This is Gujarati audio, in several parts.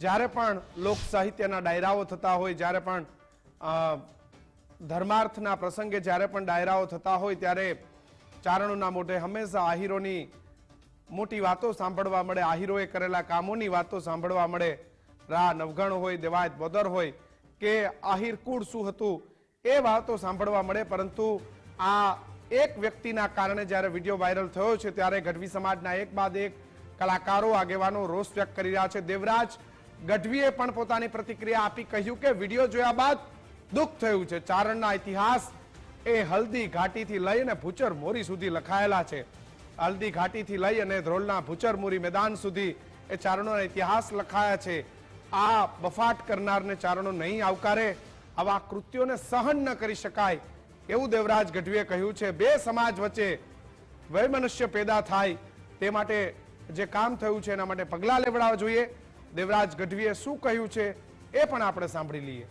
જ્યારે પણ લોક સાહિત્યના ડાયરાઓ થતા હોય, જ્યારે પણ ધર્માર્થના પ્રસંગે જ્યારે પણ ડાયરાઓ થતા હોય, ત્યારે ચારણોના મોઢે હંમેશા આહીરોની મોટી વાતો સાંભળવા મળે, આહીરોએ કરેલા કામોની વાતો સાંભળવા મળે. રા નવગણ હોય, દેવાયત બોદર હોય, કે આહિર કુળ શું હતું, એ વાતો સાંભળવા મળે. પરંતુ આ એક વ્યક્તિના કારણે જ્યારે વીડિયો વાયરલ થયો છે, ત્યારે ગઢવી સમાજના એક બાદ એક કલાકારો, આગેવાનો રોષ વ્યક્ત કરી રહ્યા છે. દેવરાજ ગઢવીએ પણ પોતાની પ્રતિક્રિયા આપી કહ્યું કે વીડિયો જોયા બાદ દુઃખ થયું છે. ચારણના ઇતિહાસ એ હલ્દી ઘાટીથી લઈ અને ભૂચર મોરી સુધી લખાયેલા છે. હલ્દી ઘાટીથી લઈ અને ધ્રોલના ભૂચર મોરી મેદાન સુધી એ ચારણોના ઇતિહાસ લખાયા છે. આ બફાટ કરનારને ચારણો નહીં આવકારે, આવા કૃત્યોને સહન ન કરી શકાય એવું દેવરાજ ગઢવીએ કહ્યું છે. બે સમાજ વચ્ચે વૈમનસ્ય પેદા થાય તે માટે જે કામ થયું છે એના માટે પગલાં લેવડાવવા જોઈએ. દેવરાજ ગઢવીએ શું કહ્યું છે એ પણ આપણે સાંભળી લઈએ.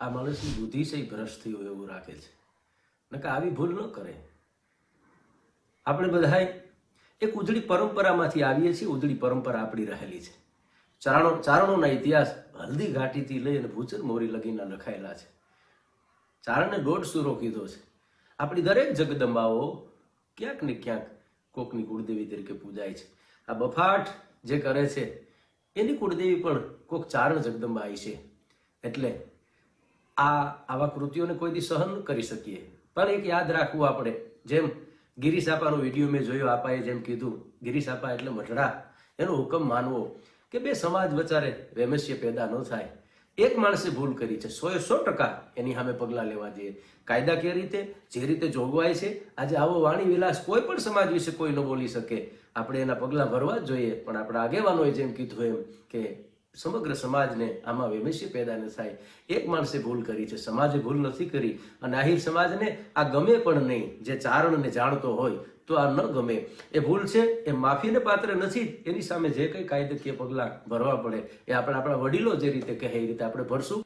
આ માણસની બુદ્ધિ છે ભ્રષ્ટ થઈ એવું રાખે છે. નકા આવી ભૂલ ન કરે. આપણે બધાય એક ઉજળી પરંપરામાંથી આવીએ છીએ, ઉજળી પરંપરા આપણી રહેલી છે. ચારણો, ચારણોના ઇતિહાસ હલ્દી ઘાટીથી લઈ અને ભૂચર મોરી લગીના લખાયેલા છે. ચારણે દોઢ સુરો કીધો છે. આપણી દરેક જગદંબાઓ ક્યાંક ને ક્યાંક કોકની કુળદેવી તરીકે પૂજાય છે. આ બફાટ જે કરે છે, એની કુળદેવી પણ કોક ચારણ જગદંબાઈ છે. એટલે આ આવા કૃતિઓને કોઈ દી સહન કરી શકીએ. પણ એક યાદ રાખવું આપણે, જેમ ગિરીશ વીડિયો મેં જોયો, આપાએ જેમ કીધું, ગિરીશ એટલે મઢડા, એનો હુકમ માનવો કે બે સમાજ વચારે વેમસ્ય પેદા ન થાય. એક માણસે ભૂલ કરી છે. સો સો ટકા એની સામે પગલાં લેવા જોઈએ. કાયદાકીય રીતે? જે રીતે જોગવાય છે. આજે આવો વાણી વિલાસ કોઈ પણ સમાજ વિશે કોઈ ન બોલી શકે. આપણે એના પગલાં ભરવા જ જોઈએ. પણ આપણા આગેવાનોએ જેમ કીધું એમ કે સમગ્ર સમાજને આમાં વેમેશી પેદા ન થાય. એક માણસે ભૂલ કરી છે, સમાજે ભૂલ નથી કરી અને આહિર સમાજને આ ગમે પણ નહીં, જે ચારણને જાણતો હોય તો આ ન ગમે. એ ભૂલ છે, એ માફીને પાત્ર નથી, એની સામે જે કંઈ કાયદાકીય પગલાં ભરવા પડે, એ આપણે આપણા વડીલો જે રીતે કહે એ રીતે આપણે ભરશું.